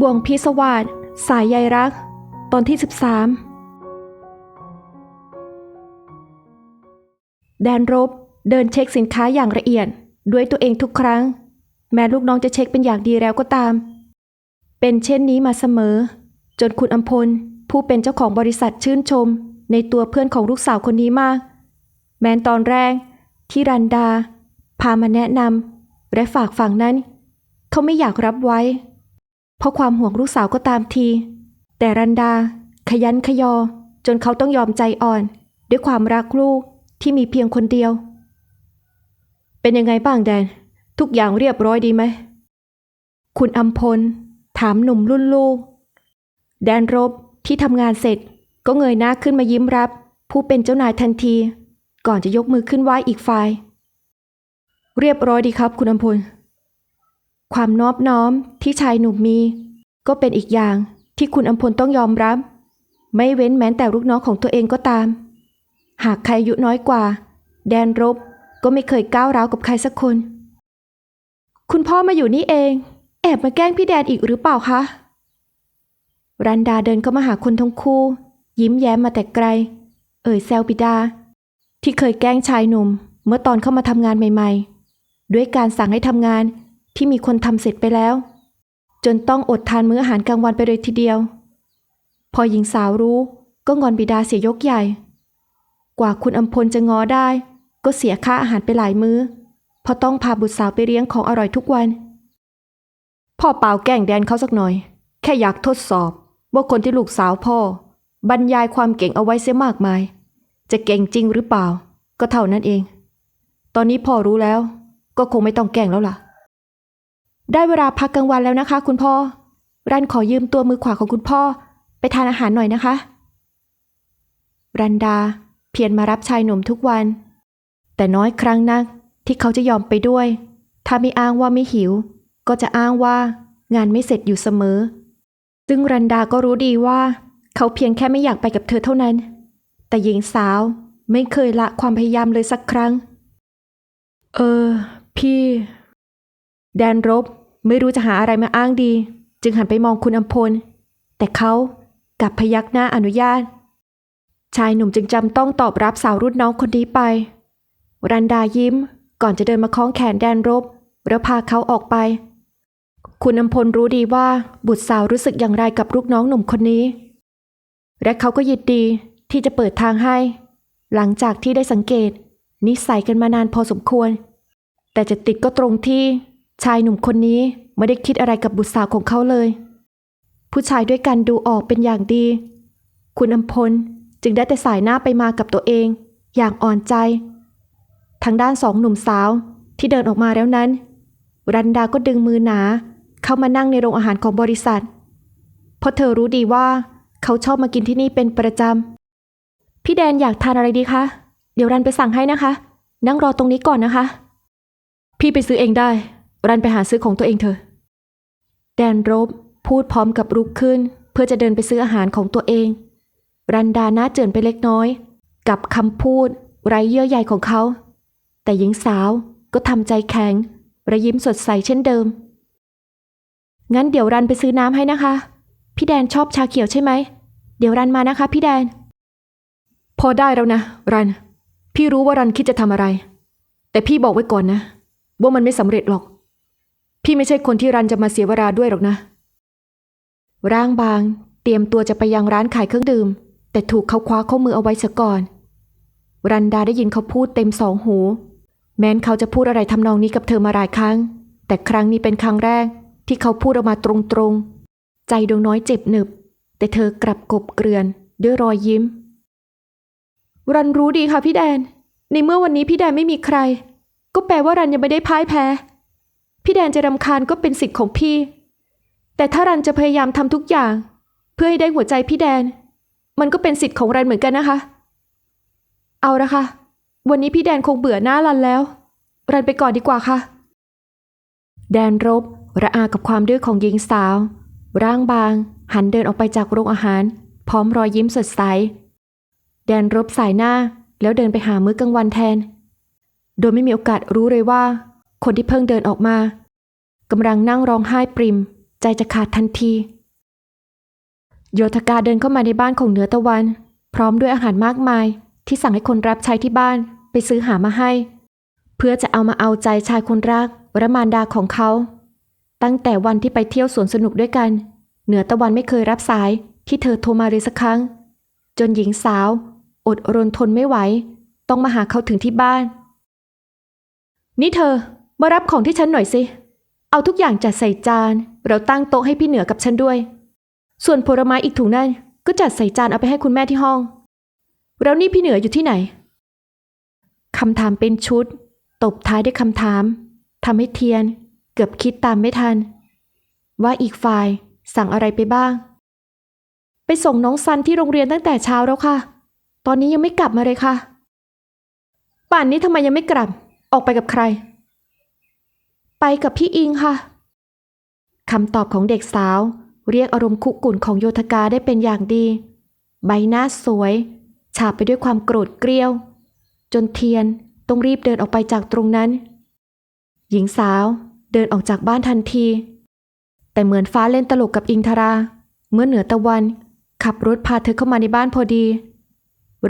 บ่วงพิศวาสสายใยรัก ตอนที่ 13 แดนรบเดินเช็คสินค้าอย่างละเอียด ด้วยตัวเองทุกครั้ง แม้ลูกน้องจะเช็คเป็นอย่างดีแล้วก็ตาม เป็นเช่นนี้มาเสมอ จนคุณอัมพล ผู้เป็นเจ้าของบริษัทชื่นชม ในตัวเพื่อนของลูกสาวคนนี้มาก แม้นตอนแรก ที่รันดา พามาแนะนำและฝากฝังนั้น เขาไม่อยากรับไว้ เพราะความห่วงลูกสาวก็ตามที แต่รันดา ขยันขยอ จนเขาต้องยอมใจอ่อน ด้วยความรักลูกที่มีเพียงคนเดียว เป็นยังไงบ้างแดน ทุกอย่างเรียบร้อยดีไหม คุณอัมพล ถามหนุ่มรุ่นลูก แดนรบที่ทำงานเสร็จ ก็เงยหน้าขึ้นมายิ้มรับ ผู้เป็นเจ้านายทันที ก่อนจะยกมือขึ้นไหว้อีกฝ่าย เรียบร้อยดีครับคุณอัมพล ความนอบน้อมที่ชายหนุ่มมี ก็เป็นอีกอย่างที่คุณอัมพลต้องยอมรับ ไม่เว้นแม้แต่ลูกน้องของตัวเองก็ตาม หากใครอายุน้อยกว่า แดนรบก็ไม่เคยก้าวร้าวกับใครสักคน คุณพ่อมาอยู่นี่เอง แอบมาแกล้งพี่แดนอีกหรือเปล่าคะ รันดาเดินเข้ามาหาคนทั้งคู่ ยิ้มแย้มมาแต่ไกล เอ่ยแซวบิดา ที่เคยแกล้งชายหนุ่ม เมื่อตอนเข้ามาทำงานใหม่ ๆ ด้วยการสั่งให้ทำงาน ที่มีคนทำเสร็จไปแล้ว จนต้องอดทานมื้ออาหารกลางวันไปเลยทีเดียว พอหญิงสาวรู้ก็งอนบิดาเสียยกใหญ่ กว่าคุณอัมพลจะงอได้ ก็เสียค่าอาหารไปหลายมื้อเพราะต้องพาบุตรสาวไปเลี้ยงของอร่อยทุกวัน พ่อเปล่าแกล้งแดนเขาสักหน่อย แค่อยากทดสอบ ว่าคนที่ลูกสาวพ่อ บรรยายความเก่งเอาไว้เสียมากมาย จะเก่งจริงหรือเปล่า ก็เท่านั้นเอง ตอนนี้พ่อรู้แล้ว ก็คงไม่ต้องแกล้งแล้วล่ะ ได้เวลาพักกลางวันแล้วนะคะ คุณพ่อ รันขอยืมตัวมือขวาของคุณพ่อ ไปทานอาหารหน่อยนะคะ รันดาเพียรมารับชายหนุ่มทุกวัน แต่น้อยครั้งนักที่เขาจะยอมไปด้วย ถ้าไม่อ้างว่าไม่หิว ก็จะอ้างว่างานไม่เสร็จอยู่เสมอ ซึ่งรันดาก็รู้ดีว่า เขาเพียงแค่ไม่อยากไปกับเธอเท่านั้น แต่หญิงสาวไม่เคยละความพยายามเลยสักครั้ง เออ พี่ แดนรบ ไม่รู้จะหาอะไรมาอ้างดี จึงหันไปมองคุณอัมพล แต่เขากลับพยักหน้าอนุญาต ชายหนุ่มจึงจำต้องตอบรับสาวรุ่นน้องคนนี้ไป รันดายิ้มก่อนจะเดินมาคล้องแขนแดนรบ แล้วพาเขาออกไป คุณอัมพลรู้ดีว่าบุตรสาวรู้สึกอย่างไรกับลูกน้องหนุ่มคนนี้ และเขาก็ยินดีที่จะเปิดทางให้ หลังจากที่ได้สังเกต นิสัยกันมานานพอสมควร แต่จะติดก็ตรงที่ ชายหนุ่มคนนี้ไม่ได้คิดอะไรกับบุตรสาวของเขาเลย ผู้ชายด้วยกันดูออกเป็นอย่างดี คุณอัมพลจึงได้แต่สายหน้าไปมากับตัวเอง อย่างอ่อนใจ ทางด้านสองหนุ่มสาวที่เดินออกมาแล้วนั้น รันดาก็ดึงมือหนา เข้ามานั่งในโรงอาหารของบริษัท เพราะเธอรู้ดีว่าเขาชอบมากินที่นี่เป็นประจำ พี่แดนอยากทานอะไรดีคะ เดี๋ยวรันไปสั่งให้นะคะ นั่งรอตรงนี้ก่อนนะคะ พี่ไปซื้อเองได้ รันไปหาซื้อของตัวเองเถอะ แดนรบพูดพร้อมกับลุกขึ้น เพื่อจะเดินไปซื้ออาหารของตัวเอง รันดาหน้าเจือนไปเล็กน้อย กับคำพูดไร้เยื่อใยของเขา แต่หญิงสาวก็ทำใจแข็งระยิ้มสดใสเช่นเดิม งั้นเดี๋ยวรันไปซื้อน้ำให้นะคะ พี่แดนชอบชาเขียวใช่ไหม เดี๋ยวรันมานะคะ พี่แดน พอได้แล้วนะ รัน พี่รู้ว่ารันคิดจะทำอะไร แต่พี่บอกไว้ก่อนนะ ว่ามันไม่สำเร็จหรอก พี่ไม่ใช่คนที่รันจะมาเสียเวลาด้วยหรอกนะ ร่างบาง เตรียมตัวจะไปยังร้านขายเครื่องดื่ม แต่ถูกเขาคว้าข้อมือเอาไว้เสียก่อน รันดาได้ยินเขาพูดเต็มสองหู แม้นเขาจะพูดอะไรทำนองนี้กับเธอมาหลายครั้ง แต่ครั้งนี้เป็นครั้งแรก ที่เขาพูดออกมาตรงๆ ใจดวงน้อยเจ็บหนึบ แต่เธอกลับกบเกลื่อน ด้วยรอยยิ้ม รันรู้ดีค่ะพี่แดน ในเมื่อวันนี้พี่แดนไม่มีใคร ก็แปลว่ารันยังไม่ได้พ่ายแพ้ พี่แดนจะรำคาญก็เป็นสิทธิ์ของพี่ แต่ถ้ารันจะพยายามทำทุกอย่าง เพื่อให้ได้หัวใจพี่แดน มันก็เป็นสิทธิ์ของรันเหมือนกันนะคะ เอาละค่ะ วันนี้พี่แดนคงเบื่อหน้ารันแล้ว รันไปก่อนดีกว่าค่ะ แดนรบระอากับความดื้อของหญิงสาว ร่างบาง หันเดินออกไปจากโรงอาหาร พร้อมรอยยิ้มสดใส แดนรบสายหน้าแล้วเดินไปหามื้อกลางวันแทน โดยไม่มีโอกาสรู้เลยว่า คนที่เพิ่งเดินออกมากำลังนั่งร้องไห้ปริม ใจจะขาดทันที โยธกาเดินเข้ามาในบ้านของเหนือตะวัน พร้อมด้วยอาหารมากมาย ที่สั่งให้คนรับใช้ที่บ้านไปซื้อหามาให้ เพื่อจะเอามาเอาใจชายคนรักวรมารดาของเขา ตั้งแต่วันที่ไปเที่ยวสวนสนุกด้วยกัน เหนือตะวันไม่เคยรับสายที่เธอโทรมาเลยสักครั้ง จนหญิงสาว อดรนทนไม่ไหว ต้องมาหาเขาถึงที่บ้าน นี่เธอ มารับของที่ฉันหน่อยสิ เอาทุกอย่างจัดใส่จาน เราตั้งโต๊ะให้พี่เหนือกับฉันด้วย ส่วนผลไม้อีกถุงนั่นก็จัดใส่จานเอาไปให้คุณแม่ที่ห้อง แล้วนี่พี่เหนืออยู่ที่ไหนคำถามเป็นชุด ตบท้ายด้วยคำถามทำให้เทียน เกือบคิดตามไม่ทัน ว่าอีกฝ่ายสั่งอะไรไปบ้าง ไปส่งน้องซันที่โรงเรียนตั้งแต่เช้าแล้วค่ะ ตอนนี้ยังไม่กลับมาเลยค่ะ ป่านนี้ทำไมยังไม่กลับ ออกไปกับใคร ไปกับพี่อิงค่ะคำตอบของเด็กสาว เรียกอารมณ์คุกุ่นของโยธกาได้เป็นอย่างดี ใบหน้าสวย ฉาบไปด้วยความโกรธเกรี้ยว จนเทียนต้องรีบเดินออกไปจากตรงนั้น หญิงสาวเดินออกจากบ้านทันที แต่เหมือนฟ้าเล่นตลกกับอิงทรา เมื่อเหนือตะวัน ขับรถพาเธอเข้ามาในบ้านพอดี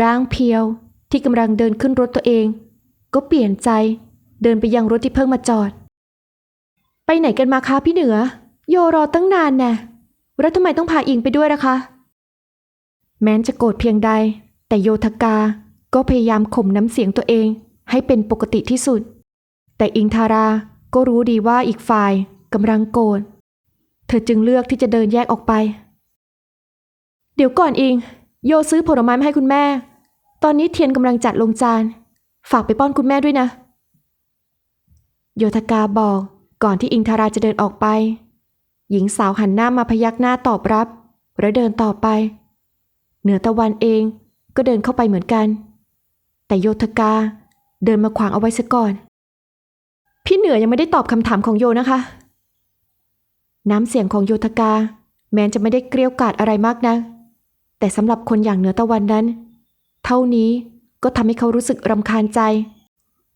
ร่างเพียวที่กำลังเดินขึ้นรถตัวเอง ก็เปลี่ยนใจเดินไปยังรถที่เพิ่งมาจอด ไปไหนกันมาคะพี่เหนือ โยรอตั้งนานแน่แล้วทำไมต้องพาอิงไปด้วยล่ะคะ แม้นจะโกรธเพียงใด แต่โยธกาก็พยายามข่มน้ำเสียงตัวเอง ให้เป็นปกติที่สุด แต่อิงทาราก็รู้ดีว่าอีกฝ่ายกำลังโกรธเธอจึงเลือกที่จะเดินแยกออกไป เดี๋ยวก่อนอิง โยซื้อผลไม้มาให้คุณแม่ ตอนนี้เทียนกำลังจัดลงจาน ฝากไปป้อนคุณแม่ด้วยนะ โยธกาบอก ก่อนที่อิงทาราจะเดินออกไป หญิงสาวหันหน้ามาพยักหน้าตอบรับ แล้วเดินต่อไป เหนือตะวันเองก็เดินเข้าไปเหมือนกัน แต่โยธกาเดินมาขวางเอาไว้ซะก่อน พี่เหนือยังไม่ได้ตอบคำถามของโยนะคะ น้ำเสียงของโยธกา แม้จะไม่ได้เกลี้ยวกล่อดอะไรมากนะแต่สำหรับคนอย่างเหนือตะวันนั้น เท่านี้ก็ทำให้เขารู้สึกรำคาญใจ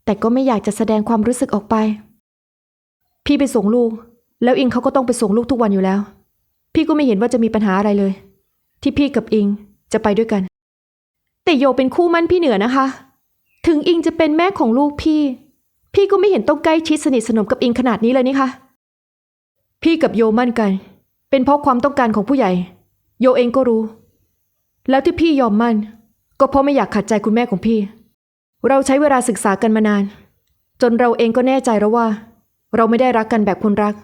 แต่ก็ไม่อยากจะแสดงความรู้สึกออกไป พี่ไปส่งลูก แล้วอิงเขาก็ต้องไปส่งลูกทุกวันอยู่แล้ว พี่ก็ไม่เห็นว่าจะมีปัญหาอะไรเลย ที่พี่กับอิงจะไปด้วยกัน แต่โยเป็นคู่มั่นพี่เหนือนะคะ ถึงอิงจะเป็นแม่ของลูกพี่ พี่ก็ไม่เห็นต้องใกล้ชิดสนิทสนมกับอิงขนาดนี้เลยนี่คะพี่กับโยมั่นกัน เป็นเพราะความต้องการของผู้ใหญ่ โยเองก็รู้ แล้วที่พี่ยอมมั่น ก็เพราะไม่อยากขัดใจคุณแม่ของพี่ เราใช้เวลาศึกษากันมานาน จนเราเองก็แน่ใจแล้วว่า เราไม่ได้รักกันแบบคนรัก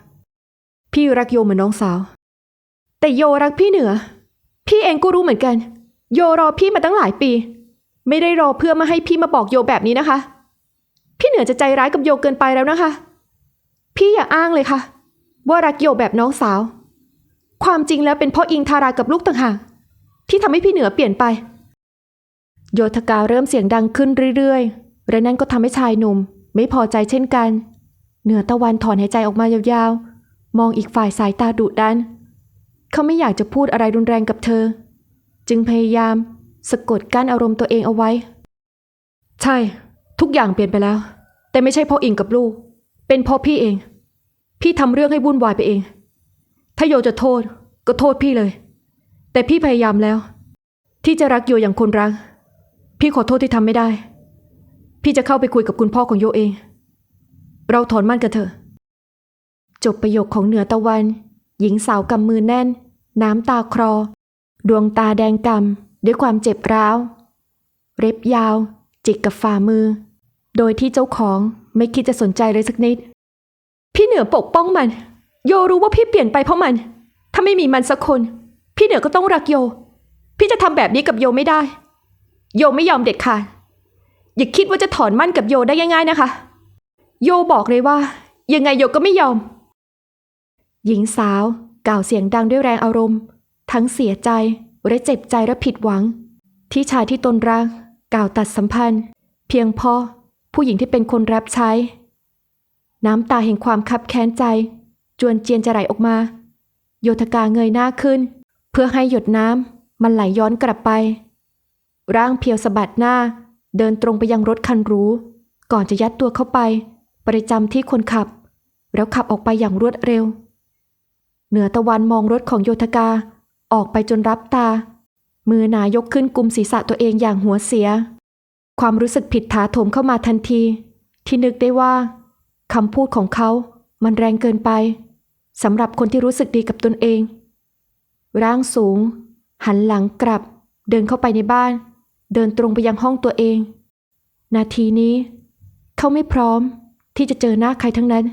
พี่รักโยเหมือนน้องสาว แต่โยรักพี่เหนือ พี่เองก็รู้เหมือนกัน โยรอพี่มาตั้งหลายปี ไม่ได้รอเพื่อมาให้พี่มาบอกโยแบบนี้นะคะ พี่เหนือจะใจร้ายกับโยเกินไปแล้วนะคะ พี่อย่าอ้างเลยค่ะ ว่ารักโยแบบน้องสาว ความจริงแล้วเป็นเพราะอิงทารากับลูกต่างหากที่ทำให้พี่เหนือเปลี่ยนไป โยธกาเริ่มเสียงดังขึ้นเรื่อยๆและนั่นก็ทำให้ชายหนุ่ม ไม่พอใจเช่นกัน เหนือตะวันถอนหายใจออกมายาวๆ มองอีกฝ่ายสายตาดุดัน เขาไม่อยากจะพูดอะไรรุนแรงกับเธอ จึงพยายามสะกดกั้นอารมณ์ตัวเองเอาไว้ ใช่ ทุกอย่างเปลี่ยนไปแล้ว แต่ไม่ใช่เพราะอิงกับลูก เป็นเพราะพี่เอง พี่ทำเรื่องให้วุ่นวายไปเอง ถ้าโยจะโทษก็โทษพี่เลย แต่พี่พยายามแล้ว ที่จะรักโยอย่างคนรัก พี่ขอโทษที่ทำไม่ได้ พี่จะเข้าไปคุยกับคุณพ่อของโยเอง เราถอนมันกันเถอะ จบประโยคของเหนือตะวัน หญิงสาวกำมือแน่น น้ำตาคลอดวงตาแดงกำด้วยความเจ็บร้าว เร็บยาว จิกกับฝ่ามือ โดยที่เจ้าของไม่คิดจะสนใจเลยสักนิด พี่เหนือปกป้องมัน โยรู้ว่าพี่เปลี่ยนไปเพราะมัน ถ้าไม่มีมันสักคน พี่เหนือก็ต้องรักโย พี่จะทำแบบนี้กับโยไม่ได้ โยไม่ยอมเด็ดขาดอย่าคิดว่าจะถอนมั่นกับโยได้ง่ายๆนะคะ โยบอกเลยว่า ยังไงโยก็ไม่ยอม หญิงสาวกล่าวเสียงดังด้วยแรงอารมณ์ ทั้งเสียใจและเจ็บใจและผิดหวัง ที่ชายที่ตนรักกล่าวตัดสัมพันธ์ เพียงพราะผู้หญิงที่เป็นคนรับใช้ น้ำตาแห่งความคับแค้นใจ จวนเจียนจะไหลออกมา โยธกาเงยหน้าขึ้น เพื่อให้หยดน้ำมันไหลย้อนกลับไป ร่างเพียวสะบัดหน้า เดินตรงไปยังรถคันรูก่อนจะยัดตัวเข้าไป ประจำที่คนขับ แล้วขับออกไปอย่างรวดเร็ว เหนือตะวันมองรถของโยธกาออกไปจนรับตา มือนายกขึ้นกุมศีรษะตัวเองอย่างหัวเสีย ความรู้สึกผิดถาโถมเข้ามาทันที ที่นึกได้ว่าคำพูดของเขามันแรงเกินไปสำหรับคนที่รู้สึกดีกับตนเอง ร่างสูง หันหลังกลับ เดินเข้าไปในบ้าน เดินตรงไปยังห้องตัวเอง นาทีนี้ เขาไม่พร้อม ที่จะเจอหน้าใครทั้งนั้น